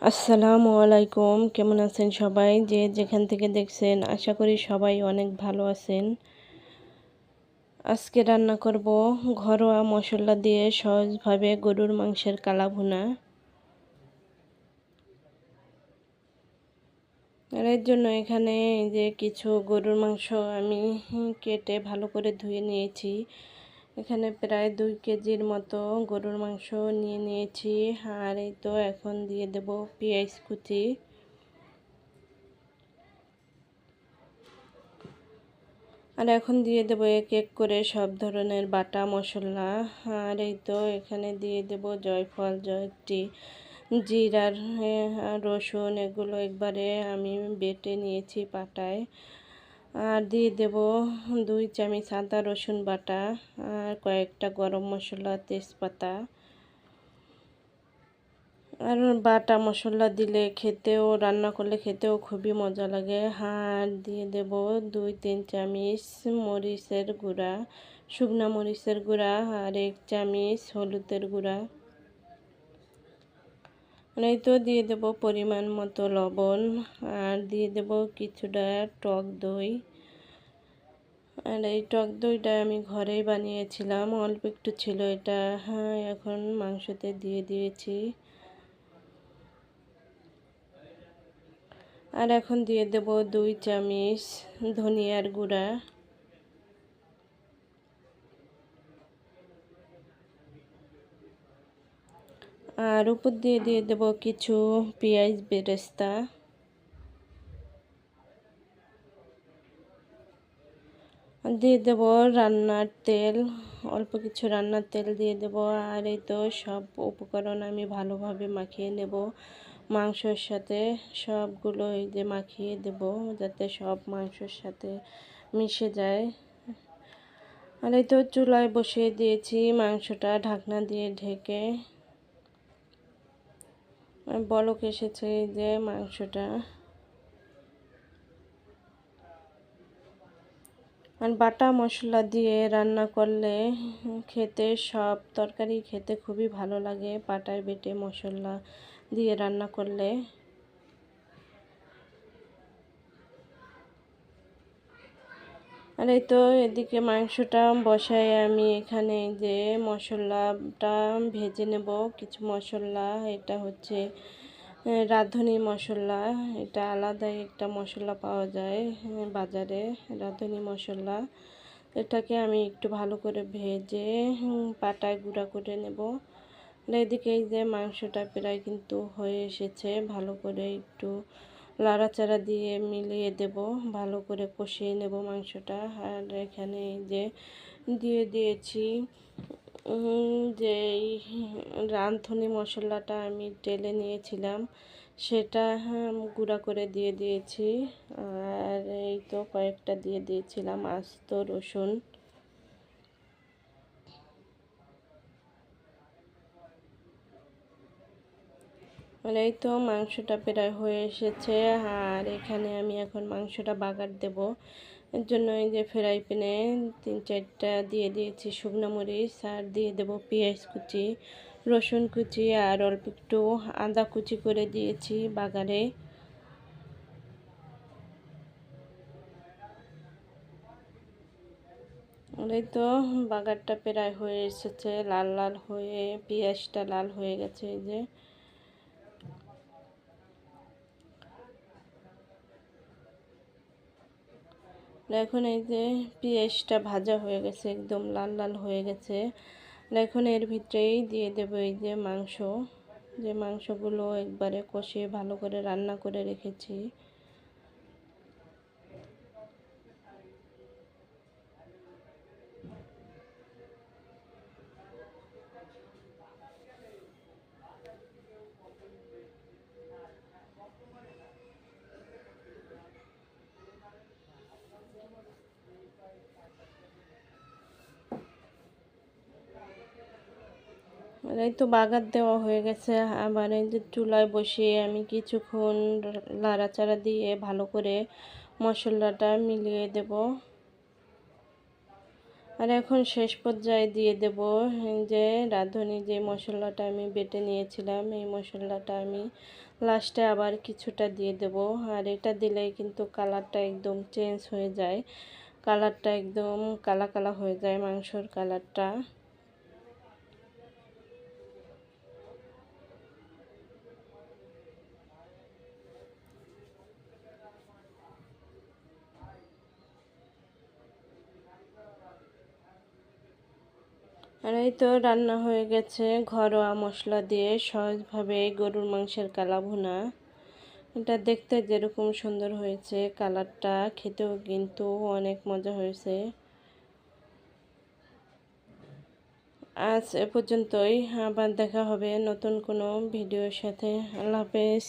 আসসালামু আলাইকুম। কেমন আছেন সবাই? যে যেখান থেকে দেখছেন, আশা করি সবাই অনেক ভালো আছেন। আজকে রান্না করব ঘরোয়া মশলা দিয়ে সহজভাবে গরুর মাংসের কালা ভুনা। আর এর জন্য এখানে যে কিছু গরুর মাংস আমি কেটে ভালো করে ধুয়ে নিয়েছি। এখানে প্রায় দুই কেজির মতো গরুর মাংস নিয়ে নিয়েছি। আর এই তো এখন দিয়ে দেব পেঁয়াজ কুচি। আর এখন দিয়ে দেবো এক এক করে সব ধরনের বাটা মশলা। আর এই তো এখানে দিয়ে দেব জয়ফল, জয়টি, জিরার রসুন, এগুলো একবারে আমি বেটে নিয়েছি পাটায়। আর দিয়ে দেব দুই চামচ আদা রসুন বাটা আর কয়েকটা গরম মশলা তেজপাতা। আর বাটা মশলা দিলে খেতেও, রান্না করলে খেতেও খুবই মজা লাগে। আর দিয়ে দেব দুই তিন চামচ মরিচের গুঁড়া, শুকনা মরিচের গুঁড়া আর এক চামচ হলুদের গুঁড়া। এই তো দিয়ে দেব পরিমাণ মতো লবণ আর দিয়ে দেব কিছুটা টক দই। আর এই টক দইটা আমি ঘরেই বানিয়েছিলাম, অল্প একটু ছিল এটা। হ্যাঁ এখন মাংসতে দিয়ে দিয়েছি। আর এখন দিয়ে দেব দুই চামচ ধনিয়ার গুঁড়া। আর উপর দিয়ে দিয়ে দেব কিছু পেঁয়াজ বেরেস্তা। দিয়ে দেব রান্নার তেল, অল্প কিছু রান্নার তেল দিয়ে দেব। আর এই তো সব উপকরণ আমি ভালোভাবে মাখিয়ে নেব মাংসর সাথে। সবগুলো এই যে মাখিয়ে দেব যাতে সব মাংসর সাথে মিশে যায়। আর এই তো চুলায় বসিয়ে দিয়েছি মাংসটা ঢাকনা দিয়ে ঢেকে। বলক এসেছে এই যে মাংসটা। আর বাটা মশলা দিয়ে রান্না করলে খেতে সব তরকারি খেতে খুবই ভালো লাগে বাটায় বেটে মশলা দিয়ে রান্না করলে। আর এই তো এদিকে মাংসটা বসাই আমি এখানে যে মশলাটা ভেজে নেব, কিছু মশলা, এটা হচ্ছে রাঁধুনি মশলা, এটা আলাদাই একটা মশলা পাওয়া যায় বাজারে রাঁধুনি মশলা। এটাকে আমি একটু ভালো করে ভেজে পাটায় গুঁড়া করে নেব। এদিকে এই যে মাংসটা প্রায় কিন্তু হয়ে এসেছে, ভালো করে একটু লাড়াচাড়া দিয়ে মিলিয়ে দেব, ভালো করে কষিয়ে নেব মাংসটা। আর এখানে যে দিয়ে দিয়েছি যে রাঁধুনি মশলাটা আমি টেলে নিয়েছিলাম, সেটা গুঁড়া করে দিয়ে দিয়েছি। আর এই তো কয়েকটা দিয়ে দিয়েছিলাম আস্ত রসুন। আর এই তো মাংসটা প্রায় হয়ে এসেছে, আর এখানে আমি এখন মাংসটা বাগার দেব। এর জন্য এই যে ফ্রাই প্যানে তিন চারটা দিয়ে দিয়েছি শুকনো মরিচ, আর দিয়ে দেব পেঁয়াজ কুচি, রসুন কুচি, আর অল্প একটু আদা কুচি করে দিয়েছি বাগারে। এই তো বাগারটা প্রায় হয়ে এসেছে, লাল লাল হয়ে পেঁয়াজটা লাল হয়ে গেছে এই যে। এখন এই যে পেঁয়াজটা ভাজা হয়ে গেছে, একদম লাল লাল হয়ে গেছে। এখন এর ভিতরেই দিয়ে দেবো এই যে মাংস। যে মাংসগুলো একবারে কষিয়ে ভালো করে রান্না করে রেখেছি। এই তো বাগার দেওয়া হয়ে গেছে। আবার এই যে চুলায় বসিয়ে আমি কিছুক্ষণ লাড়াচাড়া দিয়ে ভালো করে মশলাটা মিলিয়ে দেব। আর এখন শেষ পর্যায়ে দিয়ে দেব যে রাঁধুনি যে মশলাটা আমি বেটে নিয়েছিলাম, এই মশলাটা আমি লাস্টে আবার কিছুটা দিয়ে দেব। আর এটা দিলে কিন্তু কালারটা একদম চেঞ্জ হয়ে যায়। কালারটা একদম কালা কালা হয়ে যায় মাংসর কালারটা। আর এই তো রান্না হয়ে গেছে। ঘরোয়া মশলা দিয়ে সহজভাবে গরুর মাংসের কালা ভুনা। এটা দেখতে যেরকম সুন্দর হয়েছে, কালারটা খেতেও কিন্তু অনেক মজা হয়েছে। আজ এ পর্যন্তই, আবার দেখা হবে নতুন কোনো ভিডিওর সাথে। আল্লাহ হাফেজ।